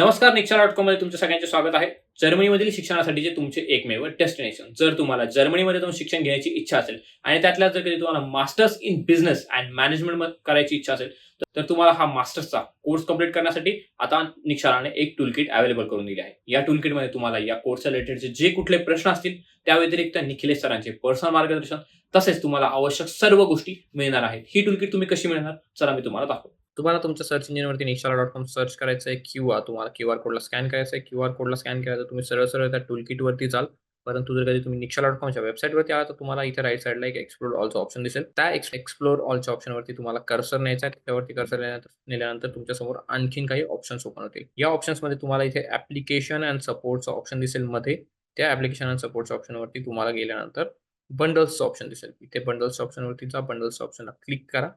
नमस्कार निक्षा डॉट कॉममध्ये तुमच्या सगळ्यांचे स्वागत आहे. जर्मनीमधील शिक्षणासाठीचे तुमचे एकमेव डेस्टिनेशन जर तुम्हाला जर्मनीमध्ये जाऊन शिक्षण घेण्याची इच्छा असेल आणि त्यातल्या जर कधी तुम्हाला masters in business and management करायची इच्छा असेल तर तुम्हाला हा मास्टर्सचा कोर्स कंप्लीट करण्यासाठी आता निक्षाराने एक टूल किट अवेलेबल करून दिली आहे. या टूल मध्ये तुम्हाला या कोर्सच्या रिलेटेडचे जे कुठले प्रश्न असतील त्या व्यतिरिक्त निखिलेश सरांचे पर्सनल मार्गदर्शन तसेच तुम्हाला आवश्यक सर्व गोष्टी मिळणार आहेत. ही टूल किट तुम्ही कशी मिळणार? चला मी तुम्हाला दाखवतो. तुम्हाला तुमच्या सर्च इंजिनवरती निशाला डॉट कॉम सर्च करायचं आहे किंवा तुम्हाला क्यू आर कोडला स्कॅन करायचं आहे क्यू आर कोडला स्कॅन करायचं तुम्ही सरळ सरळ त्या टूल किटवरती जाल. परंतु जर कधी तुम्ही निक्षा डॉट कॉमच्या वेबसाईटवरती आला तर तुम्हाला इथे राईट साईडला एक एक्सप्लोर ऑलचं ऑप्शन दिसेल. त्या एक्सप्लोर ऑलच्या ऑप्शनवरती तुम्हाला कर्सर न्यायचा आहे. त्यावरती कर्सर नेल्यानंतर तुमच्यासमोर आणखीन काही ऑप्शन्स ओपन होतील. या ऑप्शन्समध्ये तुम्हाला इथे ऍप्लिकेशन अँड सपोर्टचं ऑप्शन दिसेल मध्ये. त्या ऍप्लिकेशन अँड सपोर्टच्या ऑप्शनवरती तुम्हाला गेल्यानंतर बंडल्सचं ऑप्शन दिसेल. इथे बंडल्सच्या ऑप्शनवरती जा बंडल्सच्या ऑप्शनला क्लिक करा.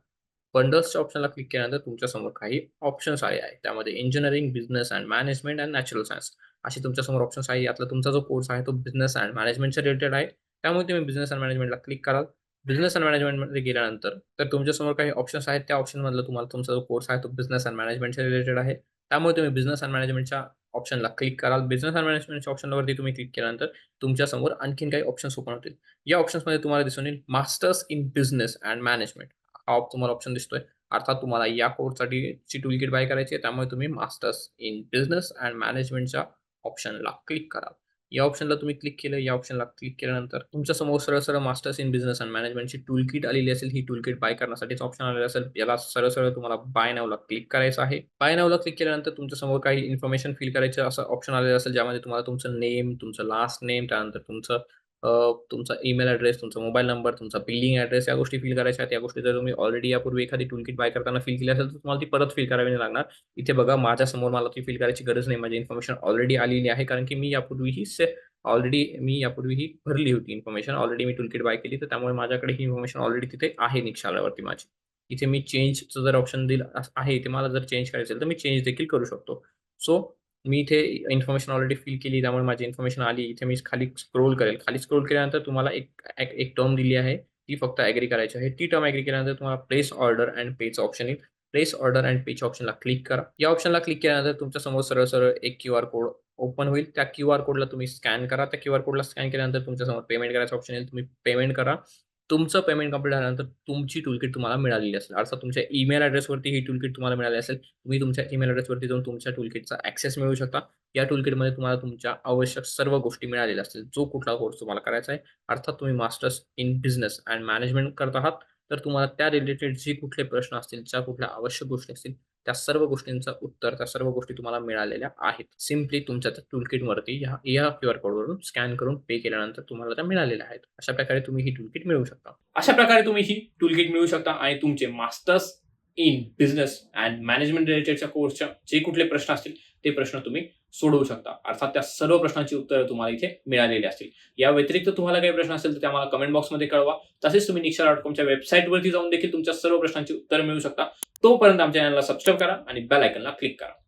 बंडल्सच्या ऑप्शनला क्लिक केल्यानंतर तुमच्यासमोर काही ऑप्शन्स आले आहेत त्यामध्ये engineering business and management and natural science असे तुमच्यासमोर ऑप्शन्स आहे. यातला तुमचा जो कोर्स आहे तो बिझनेस अँड मॅनेजमेंटच्या रिलेटेड आहे. त्यामुळे तुम्ही बिझनेस अँड मॅनेजमेंटला क्लिक कराल. बिझनेस अँड मॅनेजमेंटमध्ये गेल्यानंतर तर तुमच्यासमोर काही ऑप्शन्स आहेत. त्या ऑप्शनमधला तुम्हाला तुमचा जो कोर्स आहे तो बिझनेस अँड मॅनेजमेंटच्या रिलेटेड आहे. त्यामुळे तुम्ही बिझनेस अँड मॅनेजमेंटच्या ऑप्शनला क्लिक कराल. बिझनेस अँड मॅनेजमेंटच्या ऑप्शनवरती तुम्ही क्लिक केल्यानंतर तुमच्यासमोर आणखीन काही ऑप्शन्स ओपन होतील. या ऑप्शन्समध्ये तुम्हाला दिसून येईल masters in business and management हा तुम्हाला ऑप्शन दिसतोय. अर्थात तुम्हाला या कोर्ससाठी टूल किट बाय करायची आहे त्यामुळे तुम्ही मास्टर्स इन बिझनेस अँड मॅनेजमेंटच्या ऑप्शनला क्लिक करा या ऑप्शनला तुम्ही क्लिक केलं या ऑप्शनला क्लिक केल्यानंतर तुमच्यासमोर सरळ सरळ मास्टर्स इन बिझनेस अँड मॅनेजमेंटची टूल किट आलेली असेल ही टूल किट बाय करण्यासाठीच ऑप्शन आलेलं असेल याला सरळ सरळ तुम्हाला बाय नावला क्लिक करायचं आहे. बाय नावला क्लिक केल्यानंतर तुमच्यासमोर काही इन्फॉर्मेशन फिल करायचं असं ऑप्शन आलेलं असेल ज्यामध्ये तुम्हाला तुमचं नेम तुमचं लास्ट नेम त्यानंतर तुमचं तुमचा ईमेल ॲड्रेस तुमचा मोबाईल नंबर तुमचा बिलिंग ॲड्रेस या गोष्टी फिल करायच्या आहेत. या गोष्टी जर तुम्ही ऑलरेडी यापूर्वी एखादी टूलकिट बाय करताना फिल केली असेल तर तुम्हाला ती परत फिल करावी नाही लागणार. इथे बघा माझ्यासमोर मला ती फिल करायची गरज नाही. माझी इन्फॉर्मेशन ऑलरेडी आलेली आहे कारण की मी यापूर्वीही से ऑलरेडी मी यापूर्वीही भरली होती इन्फॉर्मेशन ऑलरेडी मी टूलकिट बाय केली तर त्यामुळे माझ्याकडे ही इन्फॉर्मेशन ऑलरेडी तिथे आहे निक्षालावरती माझी. इथे मी चेंजचं जर ऑप्शन दिलं आहे ते मला जर चेंज करायचं असेल तर मी चेंज देखील करू शकतो. सो मी इथे इन्फॉर्मेशन ऑलरेडी फिल केली त्यामुळे माझी इन्फॉर्मेशन आली. इथे मी खाली स्क्रोल करेल. खाली स्क्रोल केल्यानंतर तुम्हाला एक एक एक टर्म दिली आहे. ती फक्त ॲग्री करायची आहे. ती टर्म ॲग्री केल्यानंतर तुम्हाला place order and pay option येईल. प्लेस ऑर्डर अँड पेच ऑप्शनला क्लिक करा. या ऑप्शनला क्लिक केल्यानंतर तुमच्यासमोर सरळ सरळ एक क्यू आर कोड ओपन होईल. त्या क्यू आर कोडला तुम्ही स्कॅन करा. त्या क्यू आर कोडला स्कॅन केल्यानंतर तुमच्यासमोर पेमेंट करायचं ऑप्शन येईल. तुम्ही पेमेंट करा. तुमचं पेमेंट कंप्लीट झाल्यानंतर तुमची टूलकिट तुम्हाला मिळालेली असेल. अर्थात तुमच्या ईमेल ॲड्रेसवरती ही टूलकिट तुम्हाला मिळाली असेल. तुम्ही तुमच्या ईमेल ॲड्रेसवरती जाऊन तुमच्या टूलकिटचा ॲक्सेस मिळवू शकता. या टूलकिटमध्ये तुम्हाला तुमच्या आवश्यक सर्व गोष्टी मिळालेल्या असतील. जो कुठला कोर्स तुम्हाला करायचा आहे. अर्थात तुम्ही masters in business and management करत आहात. तर तुम्हाला त्या रिलेटेड जे कुठले प्रश्न असतील ज्या कुठल्या आवश्यक गोष्टी असतील त्या सर्व गोष्टींचं उत्तर त्या सर्व गोष्टी तुम्हाला मिळालेल्या आहेत. सिम्पली तुमच्या त्या टूलकिटवरती ह्या या क्यू आर कोडवरून स्कॅन करून पे केल्यानंतर तुम्हाला त्या मिळालेल्या आहेत. अशा प्रकारे तुम्ही ही टूलकिट मिळवू शकता. अशा प्रकारे तुम्ही ही टूलकिट मिळवू शकता आणि तुमचे masters in business and management रिलेटेडच्या कोर्सच्या जे कुठले प्रश्न असतील ते प्रश्न तुम्ही सोडवू शकता. अर्थात त्या सर्व प्रश्नांची उत्तरं तुम्हाला इथे मिळालेली असतील. या व्यतिरिक्त तुम्हाला काही प्रश्न असेल तर ते आम्हाला कमेंट बॉक्समध्ये कळवा. तसेच तुम्ही निक्षा डॉट कॉमच्या वेबसाईटवरती जाऊन देखील तुमच्या सर्व प्रश्नांची उत्तरं मिळू शकता. तोपर्यंत आमच्या चॅनलला सबस्क्राईब करा आणि बेल आयकनला क्लिक करा.